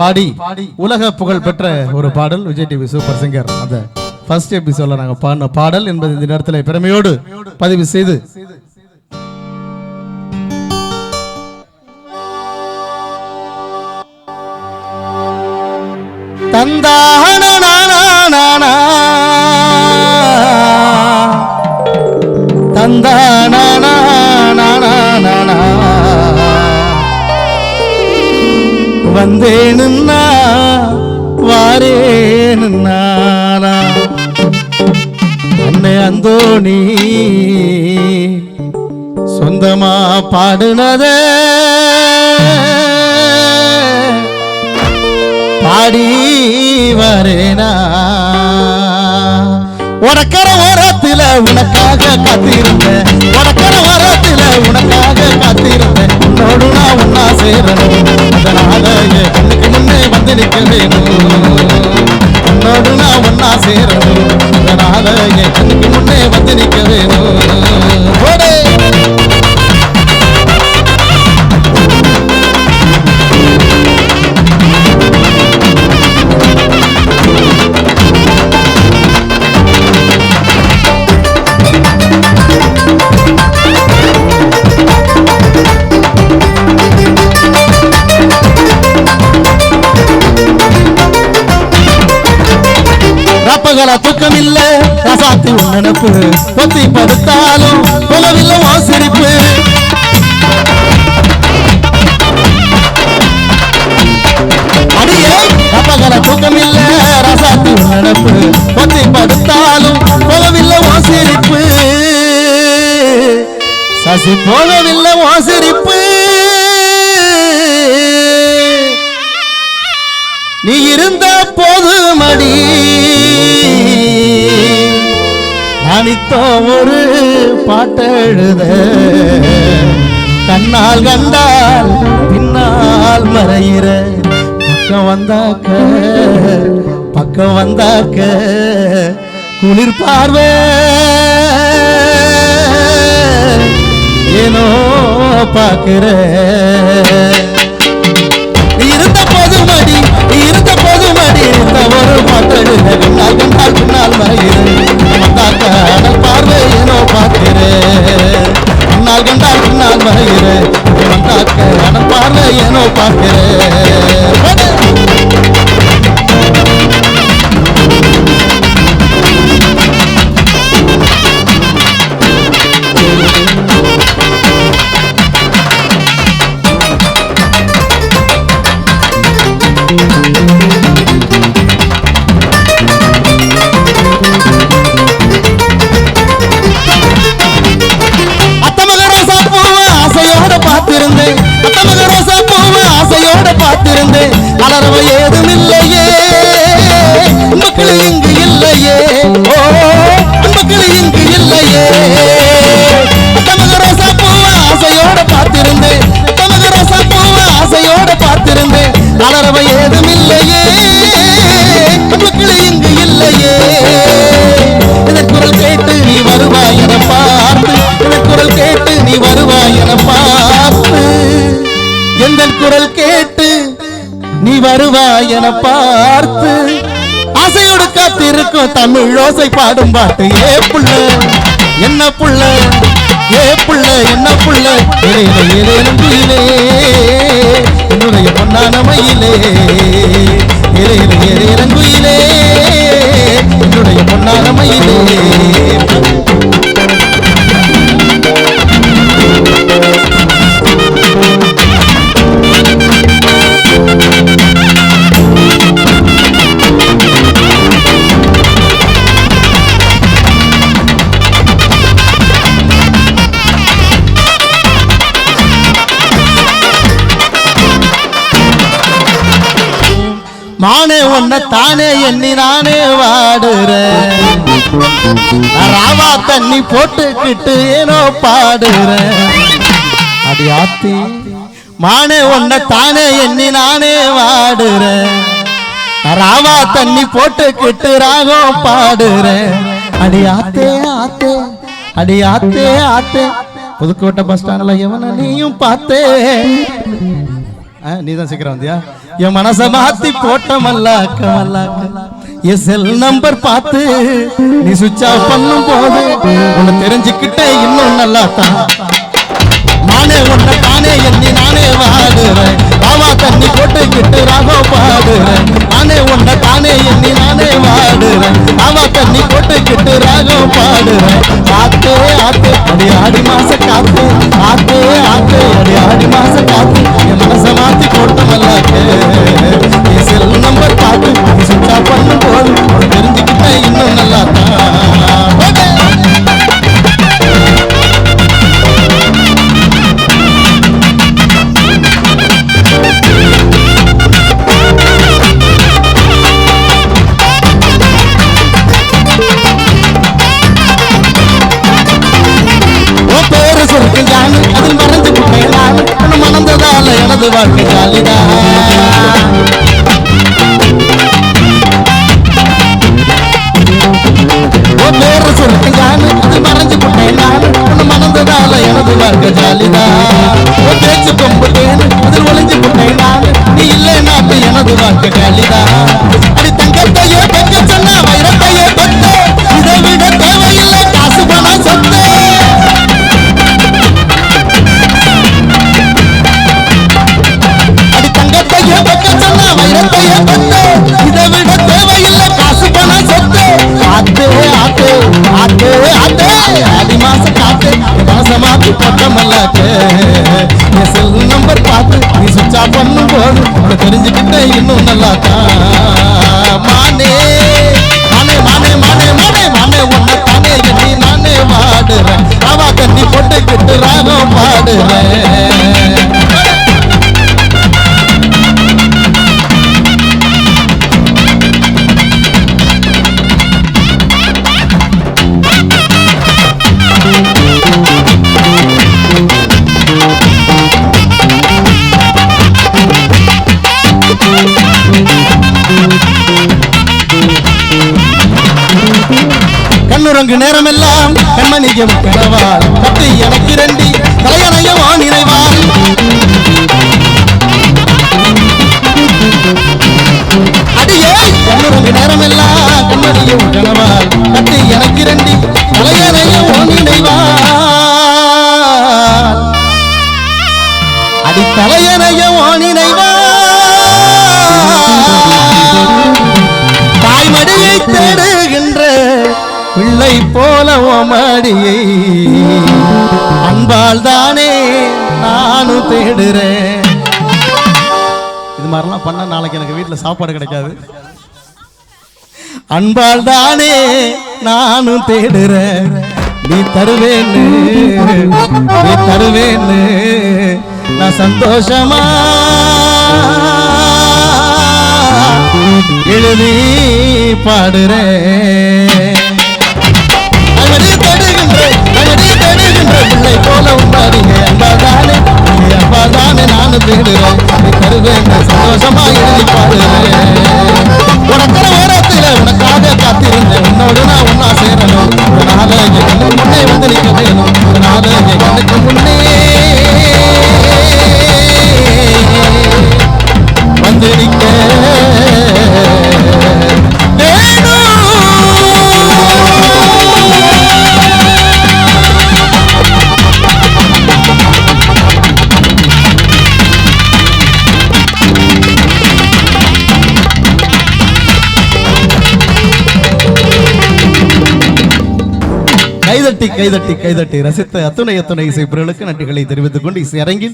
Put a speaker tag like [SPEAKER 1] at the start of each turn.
[SPEAKER 1] பாடி உலக புகழ் பெற்ற ஒரு பாடல் விஜய் டிவி சூப்பர் சிங்கர் அந்த ஃபர்ஸ்ட் எபிசோட்ல நாங்க பாடின பாடல் என்பது இந்த நேரத்தில் பெருமையோடு பதிவு செய்து. தந்தானா நின்னாரா அன்னை அந்தோணி சொந்தமா பாடுனதே. பாடி வரேனா? உனக்கர ஓரத்தில் உனக்கு சேரணும் அதனால என் கண்ணுக்கு முன்னே வந்து நிற்க வேணும் ரப்பகல தூக்கம் இல்ல ரசாத்தி நினப்பு பொத்தி படுத்தாலும் புலவில்ல ஓ சிரிப்பு அடியே ரப்பகல தூக்கம் இல்ல ரசாத்தி உன் நினப்பு பொத்தி படுத்தாலும் புலவில்ல ஓ சிரிப்பு சசி போகவில்லை ஓ சிரிப்பு நீ இருந்த போது மடி. அனித்தோ ஒரு பாட்டெழுத கண்ணால் கண்டால் பின்னால் மறையிற. பக்கம் வந்தாக்க பக்கம் வந்தாக்க குளிர் பார்வை. ஏனோ பார்க்கிற ஒரு பாட்டடு கண்ணால் பின்னால் மறையிரு மத்தாக்க அனல் பார்வை ஏனோ பார்க்கிறே கண்டால் பின்னால் மறையிரு மத்தாக்க அனல் பார்வை ஆசையோட பார்த்திருந்தேன் அத்தமக ரோசா பூவை ஆசையோட பார்த்திருந்தேன் அலறவ ஏது நீ வருவாய் என பார்த்து ஆசையோடு காத்திருக்கும் தமிழ் ஓசை பாடும் பாட்டு. ஏ புள்ள என்ன புள்ள ஏ புள்ள என்ன புள்ள இலையில ஏதேனும் என்னுடைய பொன்னான மயிலே. மானே உன்னை தானே எண்ணி நானே வாடுறேன். ராவா தண்ணி போட்டுக்கிட்டு ஏனோ பாடுறேன். அடி ஆத்தி மானே உன்னை தானே எண்ணி நானே வாடுறேன். ராவா தண்ணி போட்டுக்கிட்டு ராகம் பாடுறேன். அடி ஆத்தே ஆத்தே அடி ஆத்தே ஆத்தே. புதுக்கோட்டை பஸ் ஸ்டாண்ட்ல எவன நீயும் பார்த்தே. நீ தான் சீக்கிரம் வந்தியா? என் மனச மாத்தி போட்ட மல்லாக்க மல்லாக்க என் செல் நம்பர் பார்த்து நீ சுவிட்ச் ஆஃப் பண்ணும் போது உன்னை தெரிஞ்சுக்கிட்டே இன்னும் நல்லா தான். நானே உன்னை தானே எண்ணி நானே வாடுறேன் பாவா தண்ணி போட்டுக்கிட்டு ராகோ பாடுறேன் நானே உன்னை தானே எண்ணி நானே வாடுறேன் பாவா தண்ணி போட்டுக்கிட்டு ராகோ பாடுறேன் ஆத்தே ஆத்தே அடி ஆடி மாச காத்து. ஆத்தே ஆத்தே அடி ஆடி போட்டுக்கிட்டு ராகம் பாடுவேன் நேரமெல்லாம் கண்மணியம் கனவால் பத்து எனக்கு ரெண்டி தலையணையவா நினைவால் அடியே கண்ணுறங்கு நேரமெல்லாம் கண்மணியம் கனவால் பத்து எனக்கு ரெண்டி தலைய போல மடியை. அன்பால் தானே நானும் தேடுறேன். இது மாதிரிலாம் பண்ண நாளைக்கு எனக்கு வீட்டில் சாப்பாடு கிடைக்காது. அன்பால் தானே நானும் தேடுறேன். நீ தருவேன்னு நீ தருவேன்னு நான் சந்தோஷமா எழுதி பாடுறேன். கைதட்டி கைதட்டி கைதட்டி ரசித்த அத்துணை அத்துணை இசை பிறர்களுக்கு நன்றிகளை தெரிவித்துக் கொண்டு இசை அரங்கில்